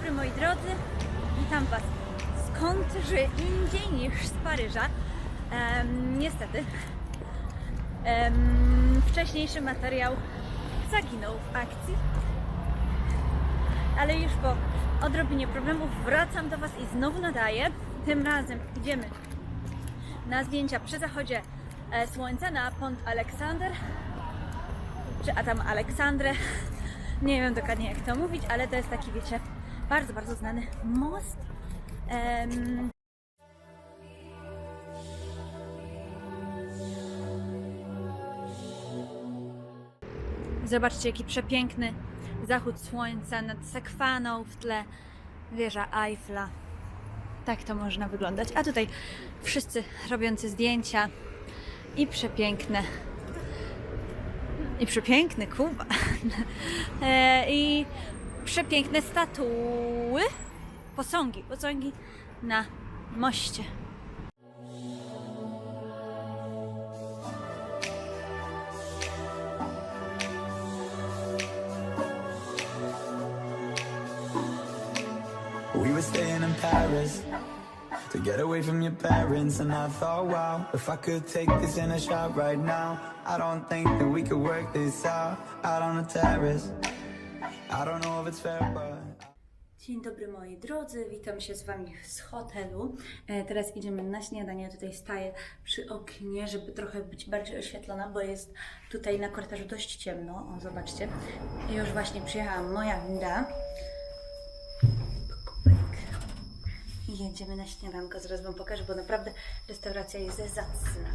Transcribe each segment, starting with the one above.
dobry moi drodzy, witam Was skądże indziej niż z Paryża. Niestety, wcześniejszy materiał zaginął w akcji, ale już po odrobinie problemów wracam do Was i znowu nadaję. Tym razem idziemy na zdjęcia przy zachodzie e, słońca na Pont Aleksander, czy a tam Aleksandrę. Nie wiem dokładnie jak to mówić, ale to jest taki, wiecie, bardzo, bardzo znany most. Em, Zobaczcie, jaki przepiękny zachód słońca nad Sekwaną w tle wieża Eiffla. Tak to można wyglądać. A tutaj wszyscy robiący zdjęcia i przepiękne i przepiękny Kuba. E, I przepiękne statuły, posągi, posągi na moście. We were staying in Paris to get away from your parents. And I thought, wow, if I could take this in a shot right now, I don't think that we could work this out out on the terrace. Dzień dobry moi drodzy, witam się z Wami z hotelu. E, teraz idziemy na śniadanie. Ja tutaj staję przy oknie, żeby trochę być bardziej oświetlona, bo jest tutaj na korytarzu dość ciemno. O, zobaczcie. Już właśnie przyjechała moja winda. I jedziemy na śniadanko. Zaraz Wam pokażę, bo naprawdę restauracja jest zacna.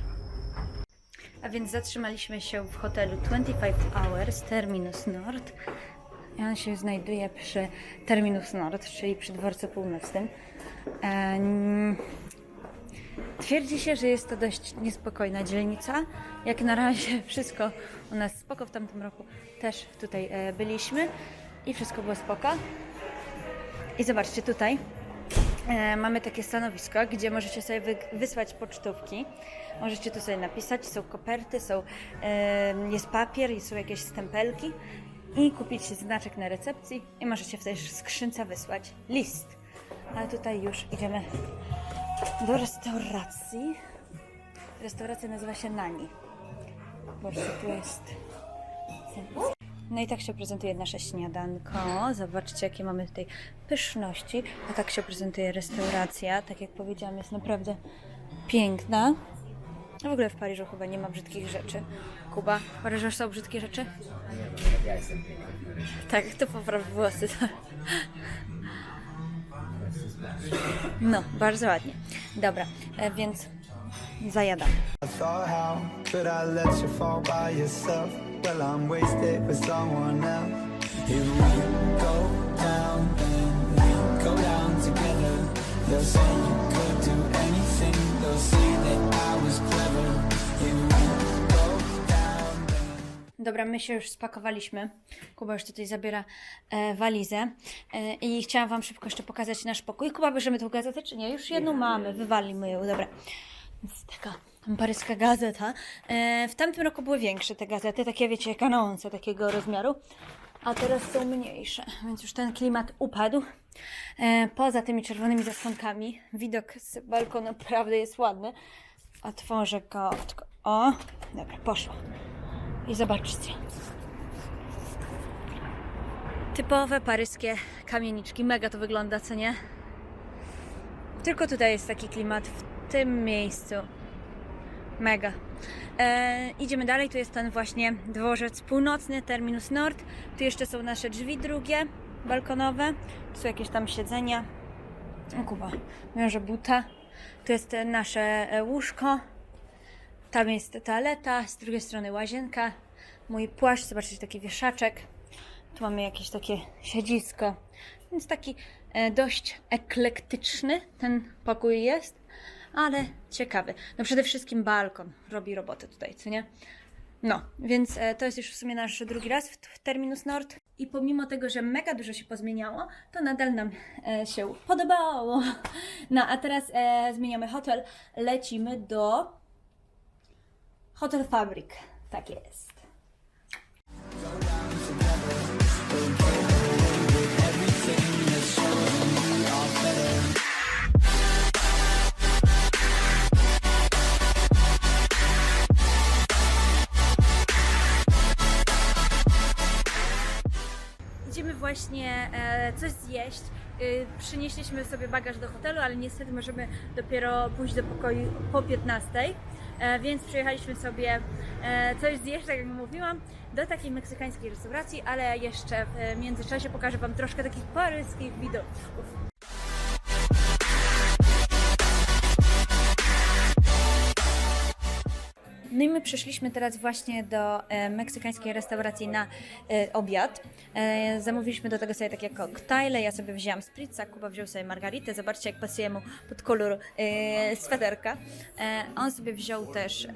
A więc zatrzymaliśmy się w hotelu 25 Hours Terminus Nord. On się znajduje przy Terminus Nord, czyli przy dworcu północnym. Twierdzi się, że jest to dość niespokojna dzielnica. Jak na razie wszystko u nas spoko. W tamtym roku też tutaj e, byliśmy i wszystko było spoko. I zobaczcie tutaj. E, mamy takie stanowisko, gdzie możecie sobie wy, wysłać pocztówki. Możecie tu sobie napisać, są koperty, są, e, jest papier, są jakieś stempelki i kupić znaczek na recepcji i możecie w tej skrzynce wysłać list. Ale tutaj już idziemy do restauracji. Restauracja nazywa się Nani. Zobaczcie, tu jest. No i tak się prezentuje nasze śniadanko. Zobaczcie, jakie mamy tutaj pyszności. A tak się prezentuje restauracja. Tak jak powiedziałam, jest naprawdę piękna. W ogóle w Paryżu chyba nie ma brzydkich rzeczy. Kuba, w Paryżu są brzydkie rzeczy? Tak, to popraw włosy. No, bardzo ładnie. Dobra, e, więc zajadam. You go down, go down together. Say you Dobra, my się już spakowaliśmy. Kuba już tutaj zabiera e, walizę. E, I chciałam Wam szybko jeszcze pokazać nasz pokój. Kuba, bierzemy tą gazetę, czy nie? Już jedną mamy, wywalimy ją, dobra. Więc taka paryska gazeta. E, w tamtym roku były większe te gazety, takie wiecie, kanące takiego rozmiaru. A teraz są mniejsze, więc już ten klimat upadł. E, poza tymi czerwonymi zasłonkami, widok z balkonu naprawdę jest ładny. Otworzę go. O, dobra, poszło. I zobaczcie. Typowe paryskie kamieniczki. Mega to wygląda, co nie? Tylko tutaj jest taki klimat w tym miejscu. Mega. E, idziemy dalej. Tu jest ten właśnie dworzec północny, terminus nord. Tu jeszcze są nasze drzwi drugie, balkonowe. Tu są jakieś tam siedzenia. O Kuba, wiąże buta. Tu jest nasze e, łóżko. Tam jest toaleta, z drugiej strony łazienka. Mój płaszcz, zobaczcie, taki wieszaczek. Tu mamy jakieś takie siedzisko. Więc taki e, dość eklektyczny ten pokój jest, ale ciekawy. No przede wszystkim balkon robi robotę tutaj, co nie? No, więc e, to jest już w sumie nasz drugi raz w, Terminus Nord. I pomimo tego, że mega dużo się pozmieniało, to nadal nam e, się podobało. No, a teraz zmieniamy hotel. Lecimy do Hotel Fabric. Tak jest. Idziemy właśnie e, coś zjeść. E, przynieśliśmy sobie bagaż do hotelu, ale niestety możemy dopiero pójść do pokoju po 15. E, więc przyjechaliśmy sobie e, coś zjeść, tak jak mówiłam, do takiej meksykańskiej restauracji, ale jeszcze w e, międzyczasie pokażę Wam troszkę takich paryskich widoczków. No i my przyszliśmy teraz właśnie do e, meksykańskiej restauracji na e, obiad. E, zamówiliśmy do tego sobie takie koktajle. Ja sobie wzięłam spritza, Kuba wziął sobie margaritę. Zobaczcie, jak pasuje mu pod kolor sweterka. On sobie wziął też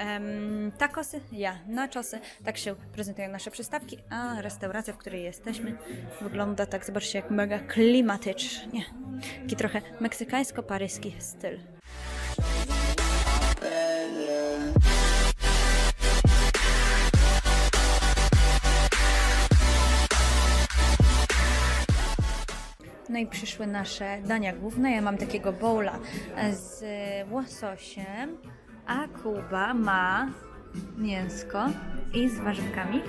tacosy, ja nachosy. Tak się prezentują nasze przystawki. A restauracja, w której jesteśmy, wygląda tak, zobaczcie, jak mega klimatycznie. Taki trochę meksykańsko-paryski styl. Przyszły nasze dania główne. Ja mam takiego bowla z łososiem, a Kuba ma mięsko i z warzywkami.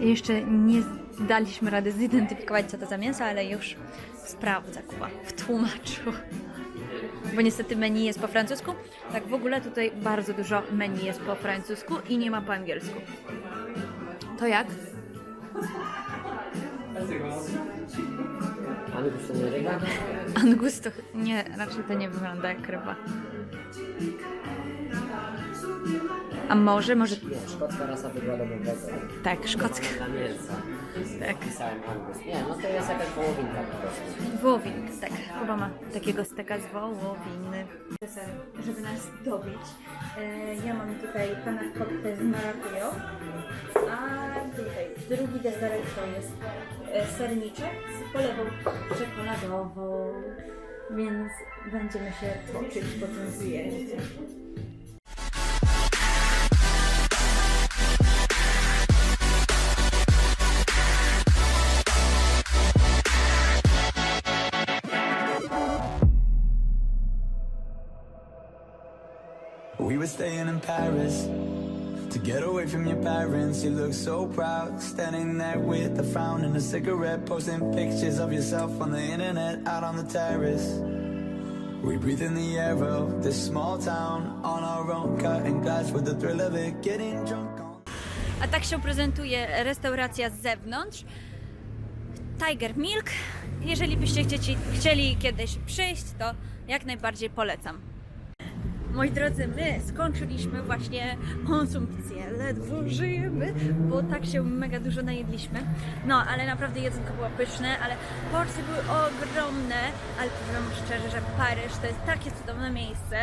Jeszcze nie daliśmy rady zidentyfikować, co to za mięso, ale już sprawdza Kuba w tłumaczu. Bo niestety menu jest po francusku. Tak w ogóle tutaj bardzo dużo menu jest po francusku i nie ma po angielsku. To jak? Ale to nie ryba? Angusto. Nie, raczej to nie wygląda jak ryba. A może, może. Nie, szkocka rasa wygląda domowego. Tak, szkocka. Dla mięsa. Tak. Pisałem Angus. Nie, no to jest jakaś wołowinka po prostu. Wołowink, tak. Kuba ma takiego steka z wołowiny. Żeby nas dobić. E, ja mam tutaj pana kottę z marakują. A tutaj drugi deserek to jest e, serniczek z polewą czekoladową. Więc będziemy się toczyć po tym zjeździe. Paris to get away from your parents. You look so proud, standing there with a frown and a cigarette, posting pictures of yourself on the internet out on the terrace. We breathe in the air of this small town on our own, cutting glass with the thrill of it, getting drunk on. A tak się prezentuje restauracja z zewnątrz. Tiger Milk. Jeżeli byście chcieli, chcieli kiedyś przyjść, to jak najbardziej polecam. Moi drodzy, my skończyliśmy właśnie konsumpcję. Ledwo żyjemy, bo tak się mega dużo najedliśmy. No, ale naprawdę jedzonko było pyszne, ale porcje były ogromne. Ale powiem szczerze, że Paryż to jest takie cudowne miejsce.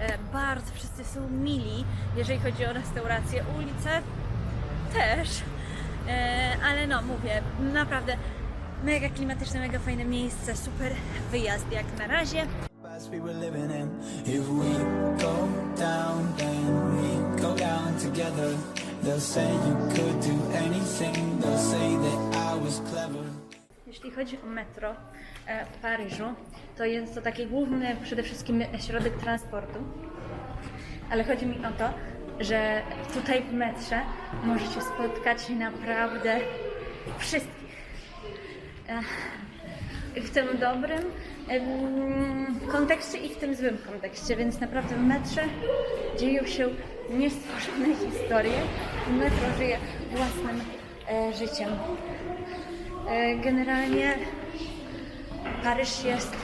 E, Bardzo wszyscy są mili, jeżeli chodzi o restauracje, ulice też. E, ale no, mówię, naprawdę mega klimatyczne, mega fajne miejsce, super wyjazd jak na razie. We were living in. If we go down, then we go down together. They'll say you could do anything. They'll say that I was clever. Jeśli chodzi o metro e, w Paryżu, to jest to taki główny przede wszystkim środek transportu. Ale chodzi mi o to, że tutaj w metrze możecie spotkać naprawdę wszystkich. W tym dobrym kontekście i w tym złym kontekście, więc naprawdę w metrze dzieją się niestworzone historie. Metro żyje własnym e, życiem. E, Generalnie Paryż jest,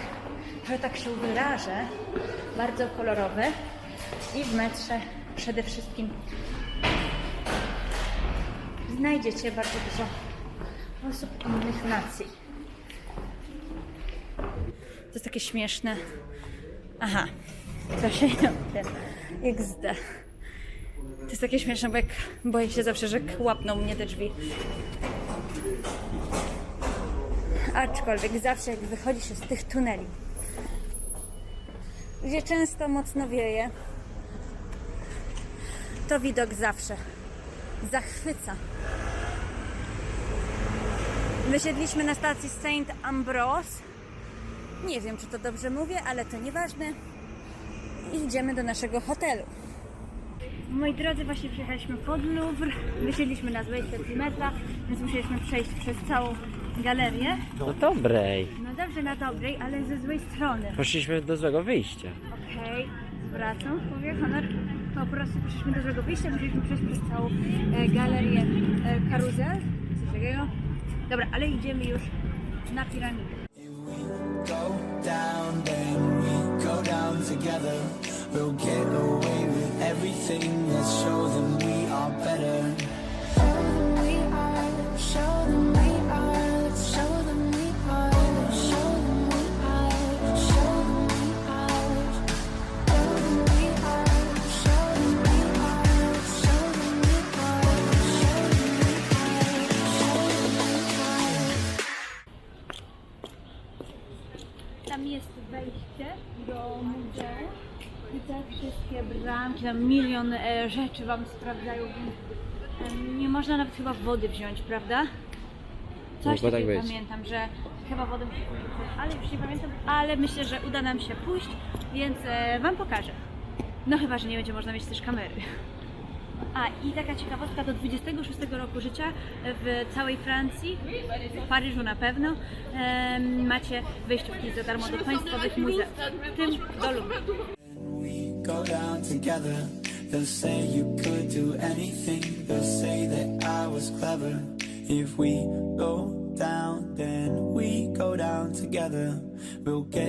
że tak się wyrażę, bardzo kolorowy i w metrze przede wszystkim znajdziecie bardzo dużo osób innych nacji. To jest takie śmieszne. Aha, to się nie odpiera. XD. To jest takie śmieszne, bo jak boję się zawsze, że łapną mnie te drzwi. Aczkolwiek zawsze jak wychodzi się z tych tuneli, gdzie często mocno wieje, to widok zawsze zachwyca. Wysiedliśmy na stacji Saint Ambrose. Nie wiem, czy to dobrze mówię, ale to nieważne. I idziemy do naszego hotelu. Moi drodzy, właśnie przyjechaliśmy pod Louvre, wysiedliśmy na złej stacji metra, więc musieliśmy przejść przez całą galerię. No dobrej. No dobrze, na dobrej, ale ze złej strony. Poszliśmy do złego wyjścia. Okej, wracam, powie honor. Po prostu poszliśmy do złego wyjścia, musieliśmy przejść przez całą e, galerię e, karuzel, coś takiego. Dobra, ale idziemy już na piramidę. Together. We'll get away with everything. Let's show them we are better. Wejście do muzeum i te wszystkie bramki, tam milion e, rzeczy Wam sprawdzają, e, nie można nawet chyba wody wziąć, prawda? Coś Mogło tak takiego być. pamiętam, że chyba wodę musi wziąć, ale już nie pamiętam, ale myślę, że uda nam się pójść, więc e, Wam pokażę. No chyba, że nie będzie można mieć też kamery. A i taka ciekawostka, do 26 roku życia w całej Francji, w Paryżu na pewno, macie wejściówki za darmo do państwowych muzeów, w tym do clever. If we go down, then we go down together. We'll get